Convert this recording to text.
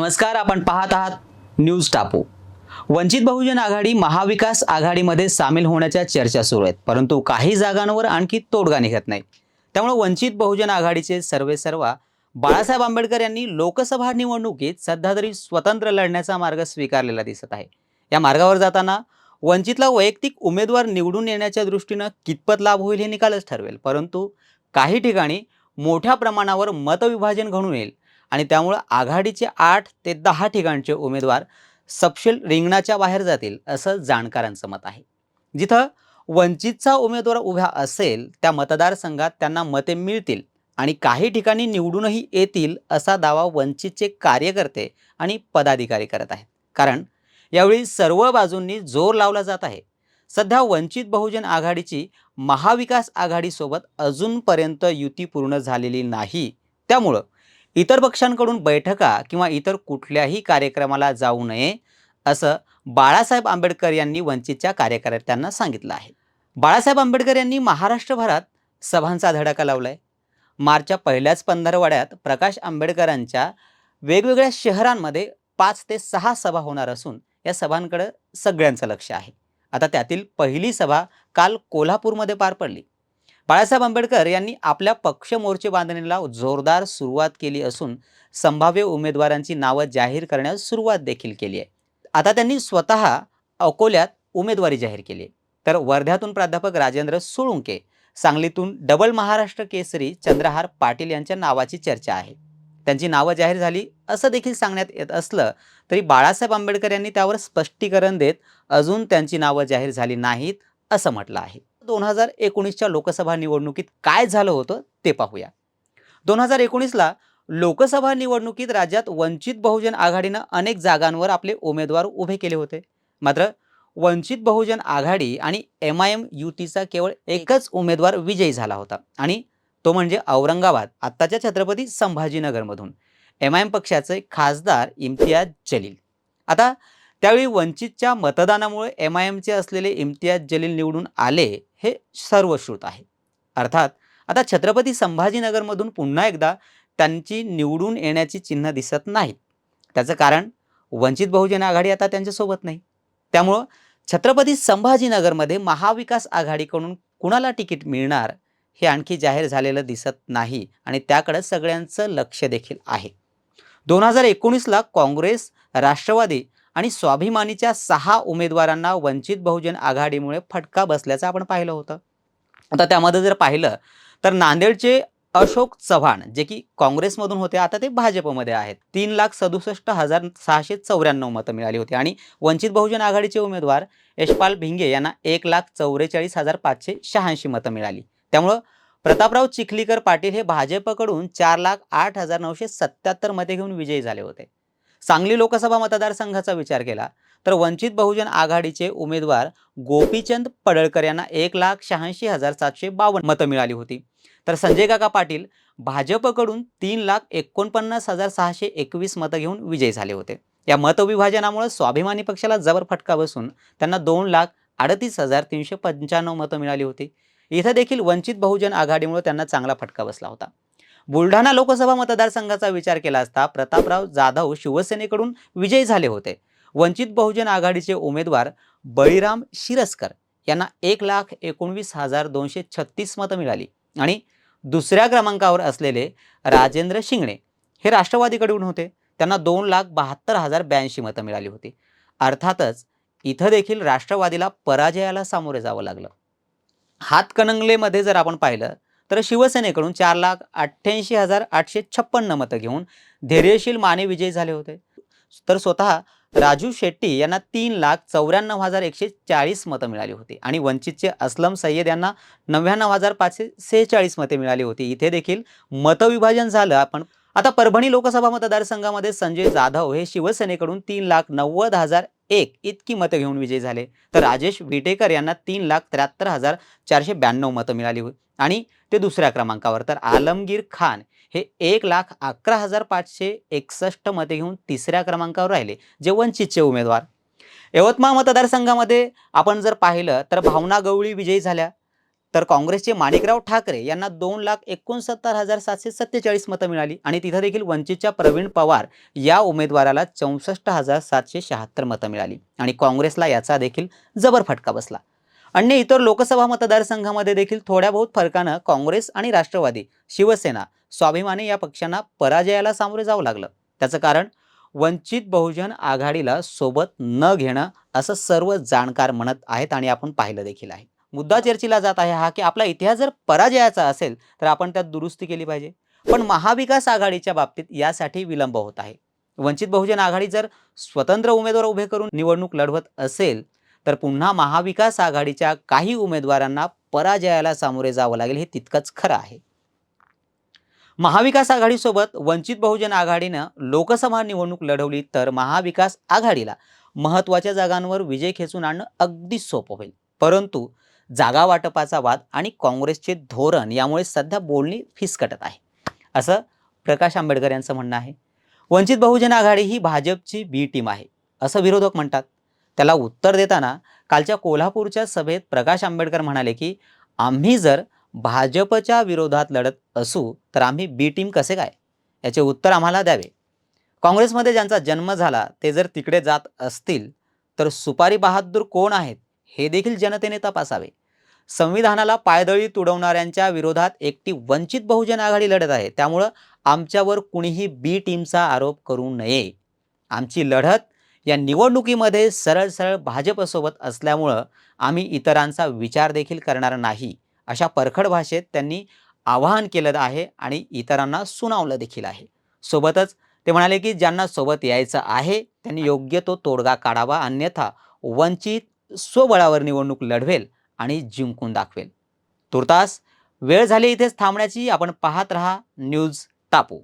नमस्कार आपण पाहत आहात न्यूज टापू. वंचित बहुजन आघाडी महाविकास आघाडीमध्ये सामील होण्याच्या चर्चा सुरू आहेत. परंतु काही जागांवर आणखी तोडगा निघत नाही. त्यामुळे वंचित बहुजन आघाडीचे सर्वे सर्वा बाळासाहेब आंबेडकर यांनी लोकसभा निवडणुकीत सध्या तरी स्वतंत्र लढण्याचा मार्ग स्वीकारलेला दिसत आहे. या मार्गावर जाताना वंचितला वैयक्तिक उमेदवार निवडून येण्याच्या दृष्टीनं कितपत लाभ होईल हे निकालच ठरवेल. परंतु काही ठिकाणी मोठ्या प्रमाणावर मतविभाजन घडून येईल. आणि त्यामुळं आघाडीचे आठ ते दहा ठिकाणचे उमेदवार सपशेल रिंगणाच्या बाहेर जातील असं जाणकारांचं मत आहे. जिथं वंचितचा उमेदवार उभा असेल त्या मतदारसंघात त्यांना मते मिळतील आणि काही ठिकाणी निवडूनही येतील असा दावा वंचितचे कार्यकर्ते आणि पदाधिकारी करत आहेत. कारण यावेळी सर्व बाजूंनी जोर लावला जात आहे. सध्या वंचित बहुजन आघाडीची महाविकास आघाडीसोबत अजूनपर्यंत युती पूर्ण झालेली नाही. त्यामुळं इतर पक्षांकडून बैठका किंवा इतर कुठल्याही कार्यक्रमाला जाऊ नये असं बाळासाहेब आंबेडकर यांनी वंचितच्या कार्यकर्त्यांना सांगितलं आहे. बाळासाहेब आंबेडकर यांनी महाराष्ट्रभरात सभांचा धडाका लावलाय. मार्चच्या पहिल्याच पंधरवड्यात प्रकाश आंबेडकरांच्या वेगवेगळ्या शहरांमध्ये पाच ते सहा सभा होणार असून या सभांकडं सगळ्यांचं लक्ष आहे. आता त्यातील पहिली सभा काल कोल्हापूरमध्ये पार पडली. बाळासाहेब आंबेडकर यांनी आपल्या पक्ष मोर्चे बांधणीला जोरदार सुरुवात केली असून संभाव्य उमेदवारांची नावं जाहीर करण्यास सुरुवात देखील केली आहे. आता त्यांनी स्वतः अकोल्यात उमेदवारी जाहीर केली तर वर्ध्यातून प्राध्यापक राजेंद्र सोळुंके सांगलीतून डबल महाराष्ट्र केसरी चंद्रहार पाटील यांच्या नावाची चर्चा आहे. त्यांची नावं जाहीर झाली असं देखील सांगण्यात येत असलं तरी बाळासाहेब आंबेडकर यांनी त्यावर स्पष्टीकरण देत अजून त्यांची नावं जाहीर झाली नाहीत असं म्हटलं आहे. दोन हजार एकोणीसच्या लोकसभा निवडणुकीत काय झालं होतं ते पाहूया. दोन हजार एकोणीसला लोकसभा निवडणुकीत राज्यात वंचित बहुजन आघाडीनं अनेक जागांवर आपले उमेदवार उभे केले होते. मात्र वंचित बहुजन आघाडी आणि एम आय एम युतीचा केवळ एकच उमेदवार विजयी झाला होता आणि तो म्हणजे औरंगाबाद आत्ताच्या छत्रपती संभाजीनगरमधून. एम आय एम पक्षाचे खासदार इम्तियाज जलील. आता त्यावेळी वंचितच्या मतदानामुळे एम आय एमचे असलेले इम्तियाज जलील निवडून आले हे सर्वश्रुत आहे. अर्थात आता छत्रपती संभाजीनगरमधून पुन्हा एकदा त्यांची निवडून येण्याची चिन्ह दिसत नाहीत. त्याचं कारण वंचित बहुजन आघाडी आता त्यांच्यासोबत नाही. त्यामुळं छत्रपती संभाजीनगरमध्ये महाविकास आघाडीकडून कुणाला तिकीट मिळणार हे आणखी जाहीर झालेलं दिसत नाही आणि त्याकडे सगळ्यांचं लक्ष देखील आहे. दोन हजार एकोणीसला काँग्रेस राष्ट्रवादी आणि स्वाभिमानीच्या सहा उमेदवारांना वंचित बहुजन आघाडीमुळे फटका बसल्याचं आपण पाहिलं होतं. आता त्यामध्ये जर पाहिलं तर नांदेडचे अशोक चव्हाण जे की काँग्रेसमधून होते आता ते भाजपमध्ये आहेत. तीन लाख सदुसष्ट हजार सहाशे चौऱ्याण्णव मतं मिळाली होती. आणि वंचित बहुजन आघाडीचे उमेदवार यशपाल भिंगे यांना एक लाख चौवेचाळीस हजार पाचशे शहाऐंशी मतं मिळाली. त्यामुळं प्रतापराव चिखलीकर पाटील हे भाजपकडून चार लाख आठ हजार नऊशे सत्याहत्तर मते घेऊन विजयी झाले होते. सांगली लोकसभा मतदारसंघाचा विचार केला तर वंचित बहुजन आघाडीचे उमेदवार गोपीचंद पडळकर यांना एक लाख शहाऐंशी हजार सातशे बावन्न मतं मिळाली होती. तर संजय काका पाटील भाजपकडून तीन लाख एकोणपन्नास हजार सहाशे एकवीस मतं घेऊन विजयी झाले होते. या मतविभाजनामुळे स्वाभिमानी पक्षाला जबर फटका बसून त्यांना दोन लाख अडतीस हजार तीनशे पंच्याण्णव मतं मिळाली होती. इथं देखील वंचित बहुजन आघाडीमुळे त्यांना चांगला फटका बसला होता. बुलढाणा लोकसभा मतदारसंघाचा विचार केला असता प्रतापराव जाधव शिवसेनेकडून विजयी झाले होते. वंचित बहुजन आघाडीचे उमेदवार बळीराम शिरस्कर यांना एक लाख एकोणवीस हजार दोनशे छत्तीस मतं मिळाली आणि दुसऱ्या क्रमांकावर असलेले राजेंद्र शिंगणे हे राष्ट्रवादीकडून होते. त्यांना दोन लाख बहात्तर हजार ब्याऐंशी मतं मिळाली होती. अर्थातच इथं देखील राष्ट्रवादीला पराजयाला सामोरे जावं लागलं. हातकणंगलेमध्ये जर आपण पाहिलं तर शिवसेनेकडून चार लाख अठ्ठ्याऐंशी हजार आठशे छप्पन्न मतं घेऊन धैर्यशील माने विजयी झाले होते. तर स्वतः राजू शेट्टी यांना तीन लाख चौऱ्याण्णव हजार एकशे चाळीस मतं मिळाली होती आणि वंचितचे असलम सय्यद यांना नव्याण्णव हजार पाचशे सेहेचाळीस मते मिळाली होती. इथे देखील मतविभाजन झालं आपण. आता परभणी लोकसभा मतदारसंघामध्ये संजय जाधव हे शिवसेनेकडून तीन लाख नव्वद हजार एक इतकी मतं घेऊन विजयी झाले. तर राजेश विटेकर यांना तीन लाख त्र्याहत्तर हजार चारशे ब्याण्णव मतं मिळाली होती. आणि ते दुसऱ्या क्रमांकावर. तर आलमगीर खान हे एक लाख अकरा हजार पाचशे एकसष्ट मते घेऊन तिसऱ्या क्रमांकावर राहिले. जे वंचितचे उमेदवार. यवतमाळ मतदारसंघामध्ये आपण जर पाहिलं तर भावना गवळी विजयी झाल्या. तर काँग्रेसचे माणिकराव ठाकरे यांना दोन लाख एकोणसत्तर हजार सातशे सत्तेचाळीस मतं मिळाली आणि तिथं देखील वंचितच्या प्रवीण पवार या उमेदवाराला चौसष्ट हजार सातशे शहात्तर मतं मिळाली आणि काँग्रेसला याचा देखील जबर फटका बसला. अन्य इतर लोकसभा मतदारसंघामध्ये देखील थोड्या बहुत फरकानं काँग्रेस आणि राष्ट्रवादी शिवसेना स्वाभिमानी या पक्षांना पराजयाला सामोरे जावं लागलं. त्याचं कारण वंचित बहुजन आघाडीला सोबत न घेणं असं सर्व जाणकार म्हणत आहेत आणि आपण पाहिलं देखील आहे. मुद्दा चर्चेला जात आहे हा की आपला इतिहास जर पराजयाचा असेल तर आपण त्यात दुरुस्ती केली पाहिजे. पण महाविकास आघाडीच्या बाबतीत यासाठी विलंब होत आहे. वंचित बहुजन आघाडी जर स्वतंत्र उमेदवार उभे करून निवडणूक लढवत असेल तर पुन्हा महाविकास आघाडीच्या काही उमेदवारांना पराजयाला सामोरे जावं लागेल हे तितकंच खरं आहे. महाविकास आघाडीसोबत वंचित बहुजन आघाडीनं लोकसभा निवडणूक लढवली तर महाविकास आघाडीला महत्त्वाच्या जागांवर विजय खेचून आणणं अगदी सोपं होईल. परंतु जागा वाटपाचा वाद आणि काँग्रेसचे धोरण यामुळे सध्या बोलणी फिसकटत आहे. असं प्रकाश आंबेडकर यांचं म्हणणं आहे. वंचित बहुजन आघाडी ही भाजपची बी टीम आहे असं विरोधक म्हणतात. त्याला उत्तर देताना कालच्या कोल्हापूरच्या सभेत प्रकाश आंबेडकर म्हणाले की आम्ही जर भाजपच्या विरोधात लढत असू तर आम्ही बी टीम कसे काय? याचे उत्तर आम्हाला द्यावे. काँग्रेसमध्ये ज्यांचा जन्म झाला ते जर तिकडे जात असतील तर सुपारी बहादूर कोण आहेत हे देखील जनतेने तपासावे. संविधानाला पायदळी तुडवणाऱ्यांच्या विरोधात एकटी वंचित बहुजन आघाडी लढत आहे. त्यामुळं आमच्यावर कुणीही बी टीमचा आरोप करू नये. आमची लढत या निवडणुकीमध्ये सरळ सरळ भाजपसोबत असल्यामुळं आम्ही इतरांचा विचार देखील करणार नाही. अशा परखड भाषेत त्यांनी आवाहन केलं आहे आणि इतरांना सुनावलं देखील आहे. सोबतच ते म्हणाले की ज्यांना सोबत यायचं आहे त्यांनी योग्य तो तोडगा काढावा अन्यथा वंचित स्वबळावर निवडणूक लढवेल. आणि जिंकून दाखवेल. तुर्तास वेळ झाली इथेच थांबण्याची. आपण पाहत रहा न्यूज तापू